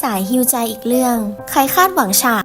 สายฮิวใจอีกเรื่อง ใครคาดหวังฉาก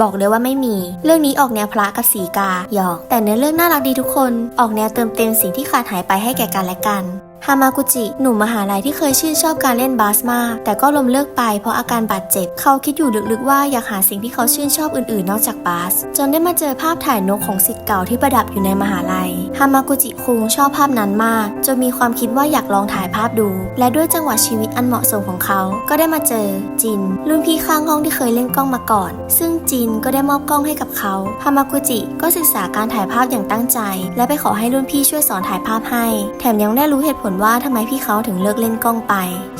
บอกเลยว่าไม่มี เรื่องนี้ออกแนวพระกับสีกาหยอก แต่เนื้อเรื่องน่ารักดีทุกคน ออกแนวเติมเต็มสิ่งที่ขาดหายไปให้แก่กันและกัน ฮามากุจิ หนุ่มมหาลัยที่เคยชื่นชอบการเล่นบาสมาก แต่ก็ล้มเลิกไปเพราะอาการบาดเจ็บ เขาคิดอยู่ลึกๆว่าอยากหาสิ่งที่เขาชื่นชอบอื่นๆ นอกจากบาส จนได้มาเจอภาพถ่ายนกของศิษย์เก่าที่ประดับอยู่ในมหาลัย ฮามากุจิคุงชอบภาพนั้นมาก จนมีความคิดว่าอยากลองถ่ายภาพดู และด้วยจังหวะชีวิตอันเหมาะสมของเขา ก็ได้มาเจอ จิน รุ่นพี่ข้างห้องที่เคยเล่นกล้องมาก่อน ซึ่งจินก็ได้มอบกล้องให้กับเขา ฮามากุจิก็ศึกษาการถ่ายภาพอย่างตั้งใจ และไปขอให้รุ่นพี่ช่วยสอนถ่ายภาพให้ แถมยังได้รู้เหตุผลว่าทำไมพี่เขาถึงเลิกเล่นกล้องไป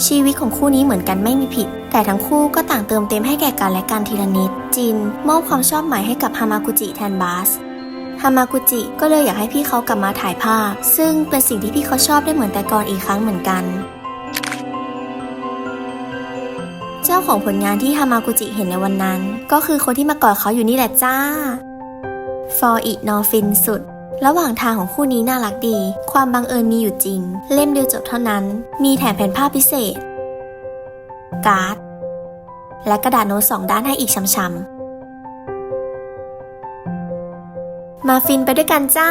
ชีวิตของคู่นี้เหมือนกันไม่มีผิด แต่ทั้งคู่ก็ต่างเติมเต็มให้แก่กันและกันทีละนิด จิน มอบความชอบใหม่ให้กับฮามากุจิแทนบาสฮามากุจิก็เลยอยากให้พี่เขากลับมาถ่ายภาพ ซึ่งเป็นสิ่งที่พี่เขาชอบได้เหมือนแต่ก่อนอีกครั้งเหมือนกัน เจ้าของผลงานที่ฮามากุจิเห็นในวันนั้น ก็คือคนที่มากอดเขาอยู่นี่แหละจ้า ฟออินอฟินสุด ระหว่างทางของคู่นี้น่ารักดี ความบังเอิญมีอยู่จริง เล่มเดียวจบเท่านั้น มีแถมแผ่นภาพพิเศษ การ์ด และกระดาษโน้ตสองด้านให้อีกช้ำๆมาฟินไปด้วยกันจ้า